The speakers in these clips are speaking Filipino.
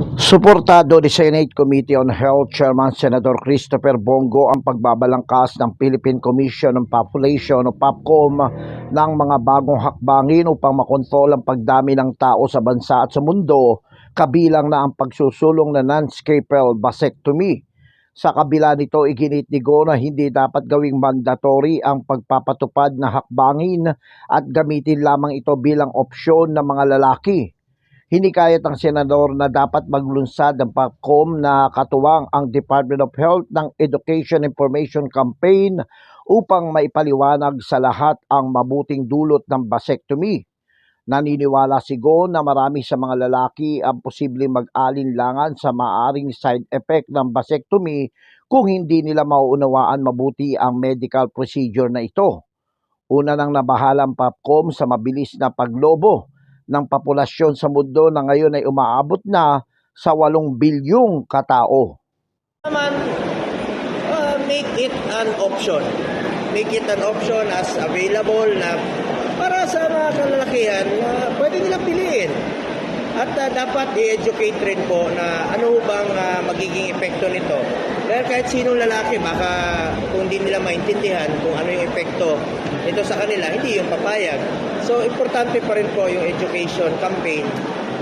Suportado ni Senate Committee on Health Chairman Senator Christopher Bongo ang pagbabalangkas ng Philippine Commission on Population o PAPCOM ng mga bagong hakbangin upang makontrol ang pagdami ng tao sa bansa at sa mundo, kabilang na ang pagsusulong na non-scapal vasectomy. Sa kabila nito, iginitnigo na hindi dapat gawing mandatory ang pagpapatupad na hakbangin at gamitin lamang ito bilang opsyon ng mga lalaki. Hinikayat ng senador na dapat maglunsad ng PAPCOM na katuwang ang Department of Health ng Education Information Campaign upang maipaliwanag sa lahat ang mabuting dulot ng vasectomy. Naniniwala si Go na marami sa mga lalaki ang posibleng mag-alinlangan sa maaring side effect ng vasectomy kung hindi nila mauunawaan mabuti ang medical procedure na ito. Una nang nabahalang PAPCOM sa mabilis na paglobo ng populasyon sa mundo na ngayon ay umaabot na sa 8 bilyong katao. naman, uh, make it an option. Make it an option as available na para sa mga kalalakihan na pwede nilang piliin. At uh, dapat i-educate rin po na ano bang uh, magiging epekto nito. Dahil kahit sinong lalaki, baka kung hindi nila maintindihan kung ano yung epekto nito sa kanila, hindi yung papayag. So, importante pa rin po yung education campaign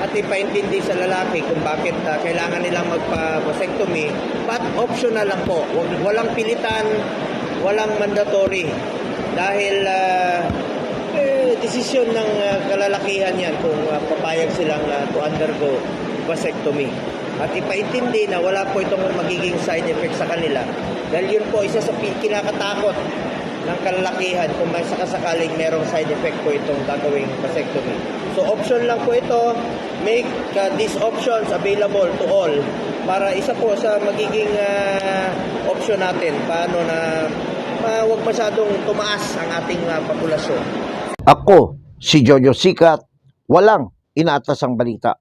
at ipaintindi sa lalaki kung bakit uh, kailangan nilang magpa-vasectomy. But optional lang po. Walang pilitan, walang mandatory. Dahil uh, eh, desisyon ng uh, kalalakihan yan kung uh, papayag silang uh, to undergo vasectomy. At ipaintindi na wala po itong magiging side effect sa kanila. Dahil yun po isa sa kinakatakot ng kalalakihan kung may sakasakaling merong side effect po itong gagawing vasectomy. So option lang po ito, make uh, these options available to all para isa po sa magiging uh, option natin paano na uh, wag masyadong tumaas ang ating uh, populasyon. Ako, si Jojo Sikat, walang inatas ang balita.